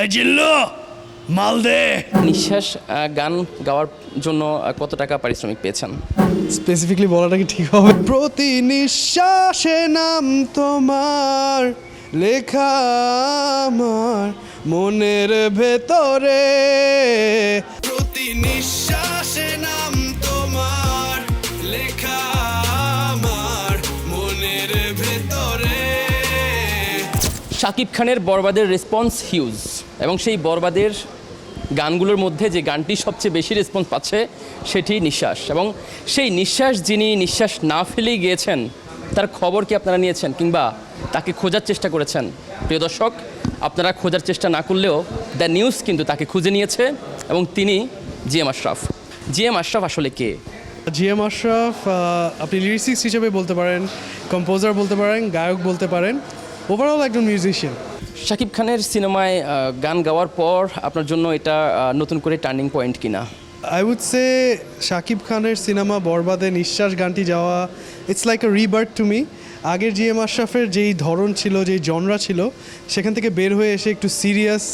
এই জিল্লু মাল দে। নিঃশ্বাস গান গাওয়ার জন্য কত টাকা পারিশ্রমিক পেয়েছেন? স্পেসিফিকলি বলাটা কি ঠিক হবে? প্রতি নিঃশ্বাসে নাম তোমার লেখা আমার মনের ভেতরে। প্রতি নিঃশ্বাসে নাম তোমার লেখা আমার মনের ভেতরে। শাকিব খানের বরবাদের রেসপন্স হিউজ এবং সেই বরবাদের গানগুলোর মধ্যে যে গানটি সবচেয়ে বেশি রেসপন্স পাচ্ছে, সেটি নিঃশ্বাস। এবং সেই নিঃশ্বাস যিনি নিঃশ্বাস না ফেলেই গিয়েছেন, তার খবর কি আপনারা নিয়েছেন কিংবা তাকে খোঁজার চেষ্টা করেছেন? প্রিয় দর্শক, আপনারা খোঁজার চেষ্টা না করলেও দ্য নিউজ কিন্তু তাকে খুঁজে নিয়েছে এবং তিনি G M Ashraf. G M Ashraf আসলে কে? জি এম আশরাফ আপনি লিরিক্সিক্স হিসেবে বলতে পারেন কম্পোজার বলতে পারেন, গায়ক বলতে পারেন। ওভারঅল একজন মিউজিশিয়ান শাকিব খানের সিনেমায় গান গাওয়ার পর আপনার জন্য এটা নতুন করে টার্নিং পয়েন্ট কিনা? আই উড সে শাকিব খানের সিনেমা বরবাদে নিঃশ্বাস গানটি যাওয়া it's like a rebirth to me আগের জি এম আশরাফের যেই ধরন ছিল যেই জনরা ছিল সেখান থেকে বের হয়ে এসে একটু সিরিয়াস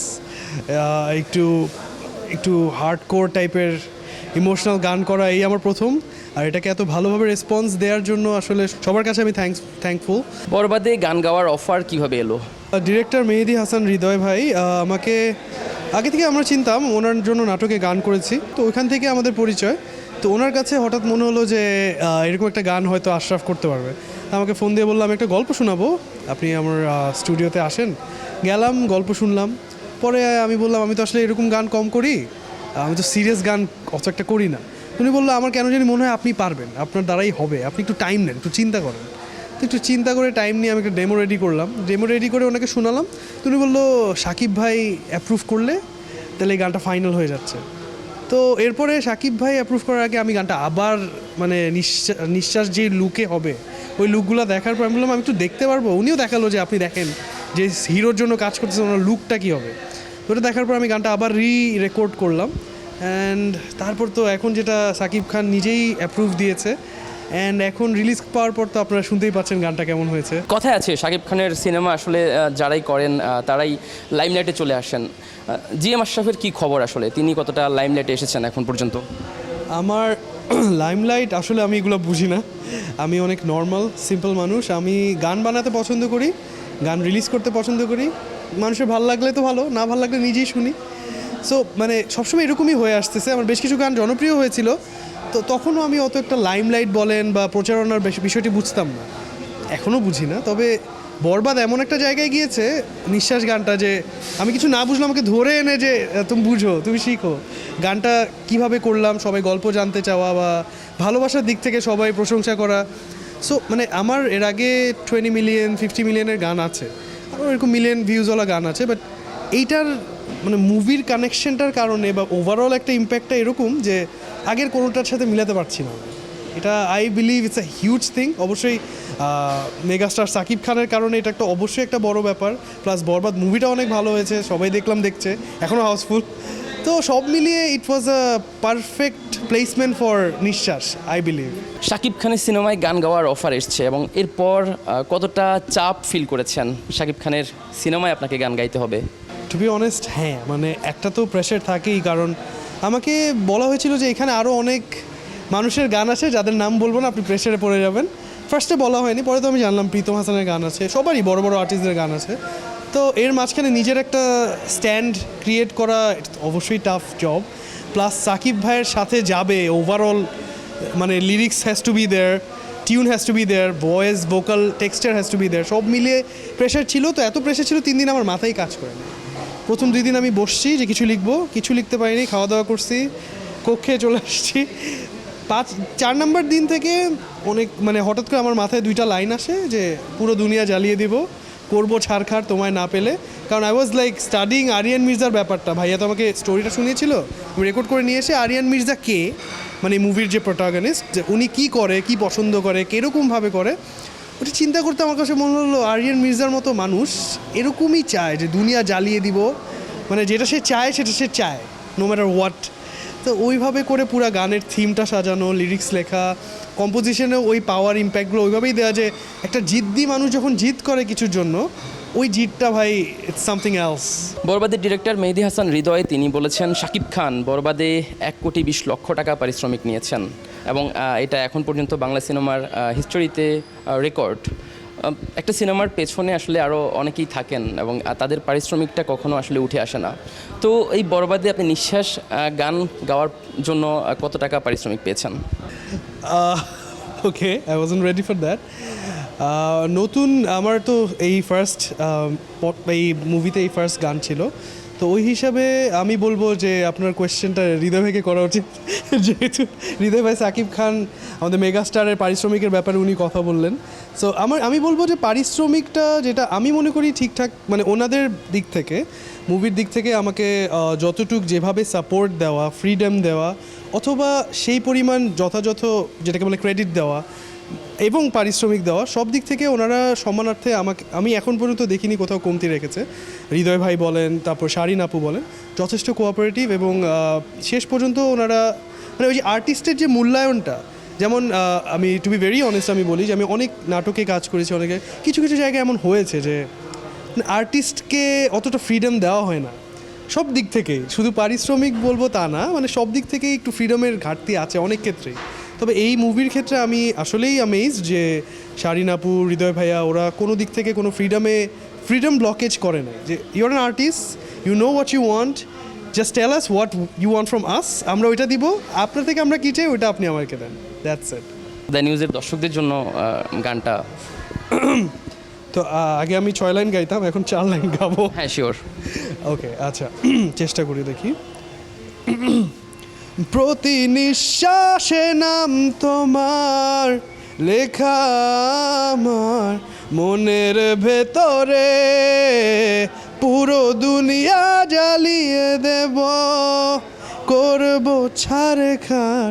একটু একটু হার্ড কোর টাইপের ইমোশনাল গান করা এই আমার প্রথম। আর এটাকে এত ভালোভাবে রেসপন্স দেওয়ার জন্য আসলে সবার কাছে আমি থ্যাঙ্কস থ্যাঙ্কফুল বরবাদে গান গাওয়ার অফার কীভাবে এলো? ডিরেক্টর মেহেদি হাসান হৃদয় ভাই আমাকে আগে থেকে আমরা চিনতাম ওনার জন্য নাটকে গান করেছি তো ওইখান থেকে আমাদের পরিচয়। তো ওনার কাছে হঠাৎ মনে হলো যে এরকম একটা গান হয়তো আশরাফ করতে পারবে। তা আমাকে ফোন দিয়ে বললাম একটা গল্প শোনাবো। আপনি আমার স্টুডিওতে আসেন। গেলাম গল্প শুনলাম। পরে আমি বললাম আমি তো আসলে এরকম গান কম করি। আমি তো সিরিয়াস গান অত একটা করি না। উনি বলল, আমার কেন জানি মনে হয় আপনি পারবেন, আপনার দ্বারাই হবে। আপনি একটু টাইম নেন, একটু চিন্তা করেন। তো একটু চিন্তা করে টাইম নিয়ে আমি একটা ডেমো রেডি করলাম। ডেমো রেডি করে ওনাকে শোনালাম। তো উনি বলল, সাকিব ভাই অ্যাপ্রুভ করলে, তাহলে এই গানটা ফাইনাল হয়ে যাচ্ছে। তো এরপরে সাকিব ভাই অ্যাপ্রুভ করার আগে আমি গানটা আবার মানে নিঃশ্বাস নিঃশ্বাস যে লুকে হবে, ওই লুকগুলো দেখার পর আমি বললাম, আমি একটু দেখতে পারব। উনিও দেখাল যে, আপনি দেখেন যে হিরোর জন্য কাজ করতেছে ওনার লুকটা কী হবে? ওটা দেখার পর আমি গানটা আবার রি রেকর্ড করলাম। অ্যান্ড তারপর তো এখন যেটা সাকিব খান নিজেই অ্যাপ্রুভ দিয়েছে। অ্যান্ড এখন রিলিজ পাওয়ার পর তো আপনারা শুনতেই পাচ্ছেন গানটা কেমন হয়েছে। কথায় আছে শাকিব খানের সিনেমা আসলে যারাই করেন তারাই লাইমলাইটে চলে আসেন। জি এম আশরাফের কী খবর আসলে? তিনি কতটা লাইমলাইটে এসেছেন এখন পর্যন্ত? আমার লাইমলাইট আসলে আমি এগুলো বুঝি না। আমি অনেক নর্মাল সিম্পল মানুষ। আমি গান বানাতে পছন্দ করি গান রিলিজ করতে পছন্দ করি। মানুষের ভালো লাগলে তো ভালো না ভালো লাগলে নিজেই শুনি। সো মানে সবসময় এরকমই হয়ে আসতেছে। আমার বেশ কিছু গান জনপ্রিয় হয়েছিল। তো তখনও আমি অত একটা লাইমলাইট বলেন বা প্রচারণার বিষয়টি বুঝতাম না। এখনও বুঝি না। তবে বরবাদ এমন একটা জায়গায় গিয়েছে, নিঃশ্বাস গানটা যে আমি কিছু না বুঝলাম আমাকে ধরে এনে যে তুমি বুঝো, তুমি শিখো। গানটা কীভাবে করলাম, সবাই গল্প জানতে চাওয়া বা ভালোবাসার দিক থেকে সবাই প্রশংসা করা। সো মানে আমার এর আগে টোয়েন্টি মিলিয়ন ফিফটি মিলিয়নের গান আছে। আরও এরকম মিলিয়ন ভিউজওয়ালা গান আছে বাট এইটার মানে মুভির কানেকশনটার কারণে বা ওভারঅল একটা ইম্প্যাক্টটা এরকম যে আগের কোনোটার সাথে মিলাতে পারছি না। এটা I believe it's a huge thing অবশ্যই মেগাস্টার সাকিব খানের কারণে এটা একটা অবশ্যই একটা বড় ব্যাপার। প্লাস বরবাদ মুভিটা অনেক ভালো হয়েছে, সবাই দেখলাম, দেখছে। এখনও হাউসফুল তো সব মিলিয়ে it was a perfect placement for নিঃশ্বাস আই বিলিভ শাকিব খানের সিনেমায় গান গাওয়ার অফার এসছে এবং এরপর কতটা চাপ ফিল করেছেন শাকিব খানের সিনেমায় আপনাকে গান গাইতে হবে? টু বি অনেস্ট হ্যাঁ মানে একটা তো প্রেশার থাকেই, কারণ আমাকে বলা হয়েছিল যে এখানে আরও অনেক মানুষের গান আছে যাদের নাম বলব না, আপনি প্রেশারে পড়ে যাবেন। ফার্স্টে বলা হয়নি, পরে তো আমি জানলাম প্রীতম হাসানের গান আছে, সবারই বড় বড় আর্টিস্টদের গান আছে। তো এর মাঝখানে নিজের একটা স্ট্যান্ড ক্রিয়েট করা অবশ্যই টাফ জব প্লাস সাকিব ভাইয়ের সাথে যাবে ওভারঅল মানে lyrics has to be there tune has to be there voice vocal texture has to be there সব মিলিয়ে প্রেশার ছিল, তো এত প্রেশার ছিল তিন দিন আমার মাথায় কাজ করে না প্রথম দুই দিন আমি বসছি যে কিছু লিখব, কিছু লিখতে পারিনি খাওয়া দাওয়া করছি কক্ষে চলে আসছি। পাঁচ, চার নাম্বার দিন থেকে অনেক মানে হঠাৎ করে আমার মাথায় দুইটা লাইন আসে যে পুরো দুনিয়া জ্বালিয়ে দিব, করব ছাড়খাড় তোমায় না পেলে। কারণ I was like studying Aryan মির্জার ব্যাপারটা। ভাইয়া তো আমাকে স্টোরিটা শুনিয়েছিল, আমি রেকর্ড করে নিয়ে এসে আরিয়ান মির্জা কে মানে মুভির যে প্রোটাগনিস্ট যে উনি কী করে, কি পছন্দ করে, কীরকমভাবে করে ওটা চিন্তা করতে আমার কাছে মনে হলো, আরিয়ান মির্জার মতো মানুষ এরকমই চায় যে দুনিয়া জ্বালিয়ে দিব। মানে যেটা সে চায়, সেটা সে চায় নো ম্যাটার হোয়াট তো ওইভাবে করে পুরো গানের থিমটা সাজানো লিরিক্স লেখা কম্পোজিশনে ওই পাওয়ার ইম্প্যাক্টগুলো ওইভাবেই দেওয়া যে একটা জিদ্দি মানুষ যখন জিদ করে কিছুর জন্য, ওই জিতটা ভাই ইটস সামথিং এলস বরবাদের ডিরেক্টর মেহেদি হাসান হৃদয় তিনি বলেছেন, শাকিব খান বরবাদে এক কোটি বিশ লক্ষ টাকা পারিশ্রমিক নিয়েছেন। এবং এটা এখন পর্যন্ত বাংলা সিনেমার হিস্টোরিতে রেকর্ড একটা সিনেমার পেছনে আসলে আরও অনেকেই থাকেন এবং তাদের পারিশ্রমিকটা কখনো আসলে উঠে আসে না। তো এই বরবাদে আপনি নিঃশ্বাস গান গাওয়ার জন্য কত টাকা পারিশ্রমিক পেয়েছেন? Okay I wasn't ready for that নতুন, আমার তো এই ফার্স্ট এই মুভিতে এই ফার্স্ট গান ছিল। তো ওই হিসাবে আমি বলব যে আপনার কোয়েশ্চেনটা হৃদয় ভাইকে করা উচিত। যেহেতু হৃদয় ভাই সাকিব খান আমাদের মেগাস্টারের পারিশ্রমিকের ব্যাপারে উনি কথা বললেন। সো আমার, আমি বলব যে পারিশ্রমিকটা যেটা আমি মনে করি ঠিকঠাক মানে ওনাদের দিক থেকে মুভির দিক থেকে আমাকে যতটুক যেভাবে সাপোর্ট দেওয়া ফ্রিডম দেওয়া, অথবা সেই পরিমাণ যথাযথ যেটাকে বলে ক্রেডিট দেওয়া এবং পারিশ্রমিক দেওয়া, সব দিক থেকে ওনারা সম্মানার্থে আমাকে, আমি এখন পর্যন্ত দেখিনি কোথাও কমতি রেখেছে। হৃদয় ভাই বলেন, তারপর শারিন আপু বলেন, যথেষ্ট কোঅপারেটিভ এবং শেষ পর্যন্ত ওনারা মানে ওই যে আর্টিস্টের যে মূল্যায়নটা, যেমন আমি টু বি ভেরি অনেস্ট আমি বলি যে আমি অনেক নাটকে কাজ করেছি, অনেকে, কিছু কিছু জায়গায় এমন হয়েছে যে আর্টিস্টকে অতটা ফ্রিডম দেওয়া হয় না। সব দিক থেকে শুধু পারিশ্রমিক বলব তা না মানে সব দিক থেকেই একটু ফ্রিডমের ঘাটতি আছে অনেক ক্ষেত্রেই। তবে এই মুভির ক্ষেত্রে আমি আসলেই আমেজ যে শারিন আপু হৃদয় ভাইয়া ওরা কোনো দিক থেকে কোনো ফ্রিডমে ফ্রিডম ব্লকেজ করে না যে you're an artist you know what you want just tell us what you want from us আমরা ওইটা দিব আপনার থেকে আমরা কী চাই ওইটা আপনি আমাকে দেন। দ্যাটস ইট দ্য নিউজের দর্শকদের জন্য গানটা তো আগে আমি ছয় লাইন গাইতাম এখন চার লাইন গাবো। হ্যাঁ শিওর ওকে আচ্ছা চেষ্টা করি দেখি। প্রতি নিঃশ্বাসে নাম তোমার লেখা আমার মনের ভেতরে। পুরো দুনিয়া জ্বালিয়ে দেব করব ছাড় খার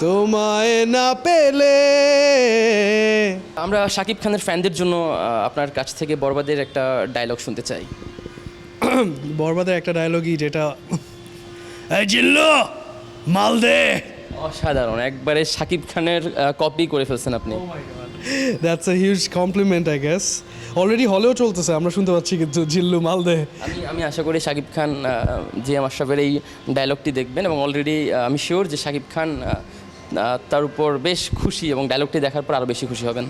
তোমায় না পেলে। আমরা শাকিব খানের ফ্যানদের জন্য আপনার কাছ থেকে বরবাদের একটা ডায়লগ শুনতে চাই। বরবাদের একটা ডায়লগই যেটা এই জিল্লু! মাল দে। অসাধারণ একবারে শাকিব খানের কপি করে ফেলছেন আপনি। That's a huge compliment I guess already হলেও চলতেছে আমরা শুনতে পাচ্ছি কিন্তু জিল্লু মালদে আমি আমি আশা করি শাকিব খান জি আমার সাহেবের এই ডায়লগটি দেখবেন এবং অলরেডি আমি শিওর যে শাকিব খান তার উপর বেশ খুশি এবং ডায়লগটি দেখার পর আরও বেশি খুশি হবেন।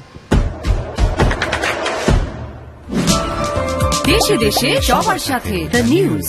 দেশে দেশে সবার সাথে দ্য নিউজ